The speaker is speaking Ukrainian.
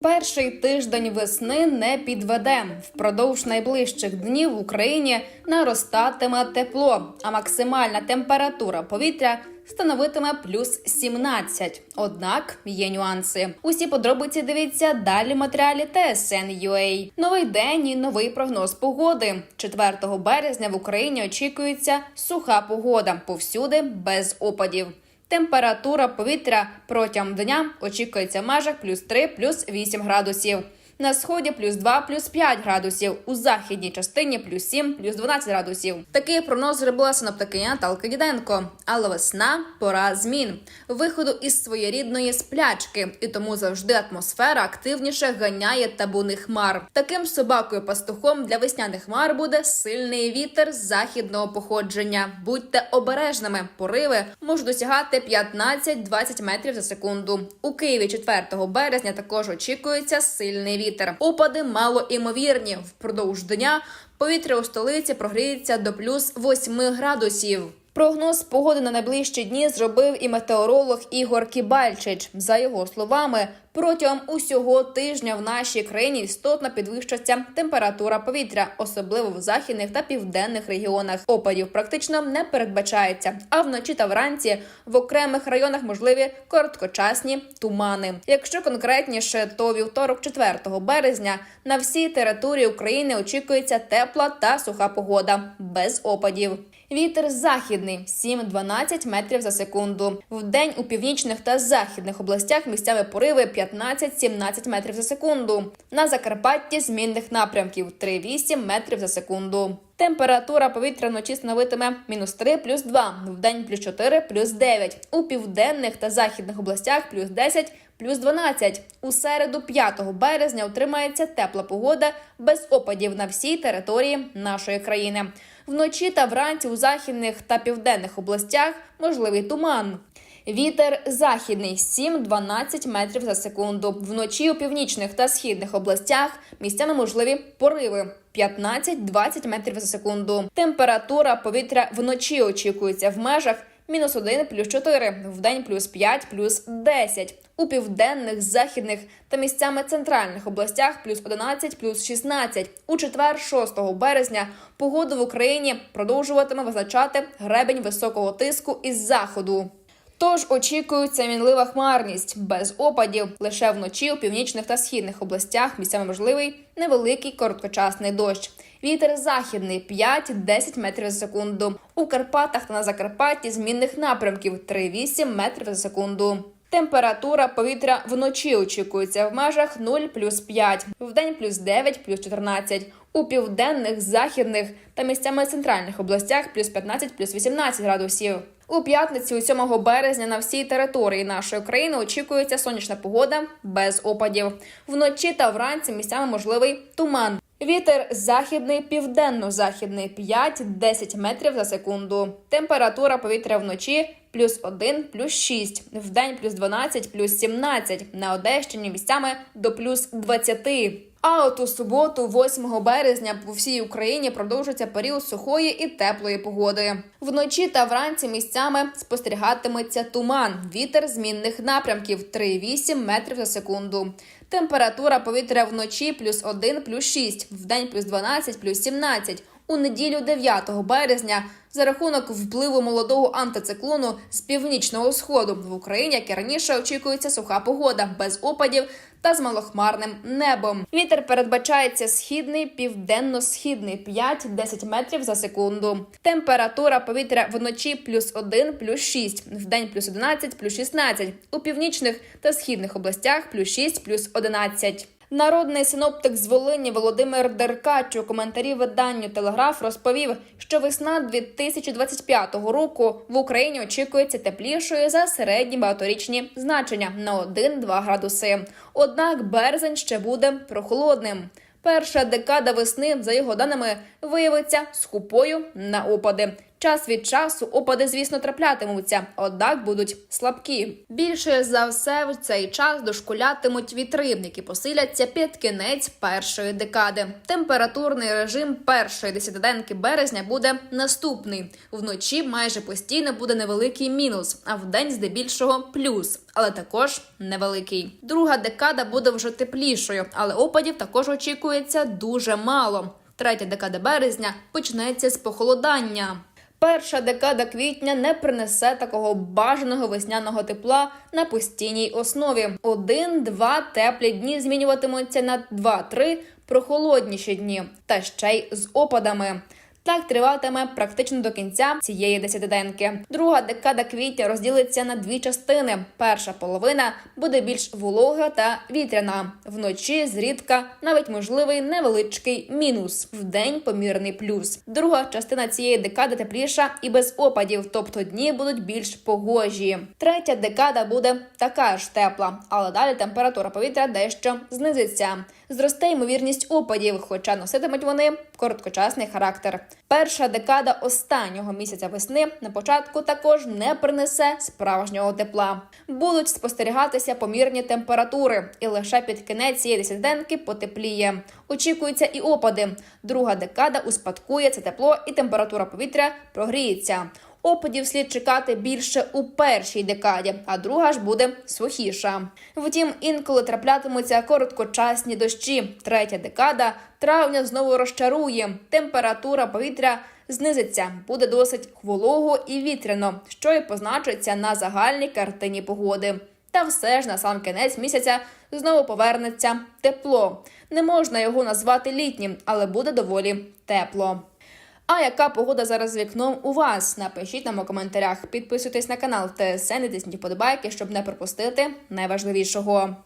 Перший тиждень весни не підведе. Впродовж найближчих днів в Україні наростатиме тепло, а максимальна температура повітря становитиме плюс 17. Однак є нюанси. Усі подробиці дивіться далі в матеріалі TSN.ua. Новий день і новий прогноз погоди. 4 березня в Україні очікується суха погода, повсюди без опадів. Температура повітря протягом дня очікується в межах плюс 3, плюс 8 градусів. На сході плюс 2, плюс 5 градусів. У західній частині плюс 7, плюс 12 градусів. Такий прогноз зробила синоптикиня Наталка Діденко. Але весна пора змін, виходу із своєрідної сплячки, і тому завжди атмосфера активніше ганяє табуни хмар. Таким собакою пастухом для весняних хмар буде сильний вітер західного походження. Будьте обережними. Пориви можуть досягати 15-20 метрів за секунду. У Києві 4 березня також очікується сильний вітер. Опади малоімовірні. Впродовж дня повітря у столиці прогріється до плюс 8 градусів. Прогноз погоди на найближчі дні зробив і метеоролог Ігор Кібальчич. За його словами, протягом усього тижня в нашій країні істотно підвищиться температура повітря, особливо в західних та південних регіонах. Опадів практично не передбачається. А вночі та вранці в окремих районах можливі короткочасні тумани. Якщо конкретніше, то вівторок, 4 березня, на всій території України очікується тепла та суха погода без опадів. Вітер західний 7-12 метрів за секунду. В день у північних та західних областях місцями пориви 15-17 метрів за секунду. На Закарпатті змінних напрямків 3-8 метрів за секунду. Температура повітря вночі становитиме мінус 3 плюс 2, в день плюс 4 плюс 9. У південних та західних областях плюс 10 плюс 12. У середу 5 березня утримається тепла погода без опадів на всій території нашої країни. Вночі та вранці у західних та південних областях можливий туман. Вітер західний 7-12 метрів за секунду. Вночі у північних та східних областях місцями можливі пориви 15-20 метрів за секунду. Температура повітря вночі очікується в межах мінус 1 плюс 4, в день плюс 5 плюс 10. У південних, західних та місцями центральних областях плюс 11 плюс 16. У четвер, 6 березня, погоду в Україні продовжуватиме визначати гребень високого тиску із заходу. Тож очікується мінлива хмарність без опадів лише вночі у північних та східних областях місцями можливий невеликий короткочасний дощ. Вітер західний 5-10 метрів за секунду. У Карпатах та на Закарпатті змінних напрямків 3-8 метрів за секунду. Температура повітря вночі очікується в межах 0 плюс 5, вдень плюс 9 плюс 14. У південних, західних та місцями центральних областях плюс 15 плюс 18 градусів. У п'ятницю, 7 березня, на всій території нашої країни очікується сонячна погода без опадів. Вночі та вранці місцями можливий туман. Вітер західний, південно-західний 5-10 метрів за секунду. Температура повітря вночі плюс 1, плюс 6, вдень плюс 12, плюс 17, на Одещині місцями до плюс 20. А от у суботу, 8 березня, по всій Україні продовжиться період сухої і теплої погоди. Вночі та вранці місцями спостерігатиметься туман, вітер змінних напрямків 3,8 метрів за секунду. Температура повітря вночі плюс 1, плюс 6, вдень плюс 12, плюс 17. У неділю 9 березня за рахунок впливу молодого антициклону з північного сходу в Україні, як і раніше, очікується суха погода без опадів та з малохмарним небом. Вітер передбачається східний, південно-східний 5-10 метрів за секунду. Температура повітря вночі плюс 1, плюс 6, вдень плюс 11, плюс 16. У північних та східних областях плюс 6, плюс 11. Народний синоптик з Волині Володимир Деркач у коментарі виданню Телеграф розповів, що весна 2025 року в Україні очікується теплішою за середні багаторічні значення на 1-2 градуси. Однак березень ще буде прохолодним. Перша декада весни, за його даними, виявиться скупою на опади. Час від часу опади, звісно, траплятимуться, однак будуть слабкі. Більше за все в цей час дошкулятимуть вітри, які посиляться під кінець першої декади. Температурний режим першої десятиденки березня буде наступний. Вночі майже постійно буде невеликий мінус, а вдень здебільшого плюс, але також невеликий. Друга декада буде вже теплішою, але опадів також очікується дуже мало. Третя декада березня почнеться з похолодання. Перша декада квітня не принесе такого бажаного весняного тепла на постійній основі. Один-два теплі дні змінюватимуться на два-три прохолодніші дні, та ще й з опадами. Так триватиме практично до кінця цієї десятиденки. Друга декада квітня розділиться на дві частини. Перша половина буде більш волога та вітряна. Вночі зрідка навіть можливий невеличкий мінус. Вдень помірний плюс. Друга частина цієї декади тепліша і без опадів, тобто дні будуть більш погожі. Третя декада буде така ж тепла, але далі температура повітря дещо знизиться. Зросте ймовірність опадів, хоча носитимуть вони короткочасний характер. Перша декада останнього місяця весни на початку також не принесе справжнього тепла. Будуть спостерігатися помірні температури, і лише під кінець цієї десятиденки потепліє. Очікуються і опади. Друга декада успадкує це тепло, і температура повітря прогріється. Опадів слід чекати більше у першій декаді, а друга ж буде сухіша. Втім, інколи траплятимуться короткочасні дощі. Третя декада травня знову розчарує. Температура повітря знизиться, буде досить волого і вітряно, що і позначиться на загальній картині погоди. Та все ж на сам кінець місяця знову повернеться тепло. Не можна його назвати літнім, але буде доволі тепло. А яка погода зараз вікном у вас? Напишіть нам у коментарях. Підписуйтесь на канал ТСН і тисніть вподобайки, щоб не пропустити найважливішого.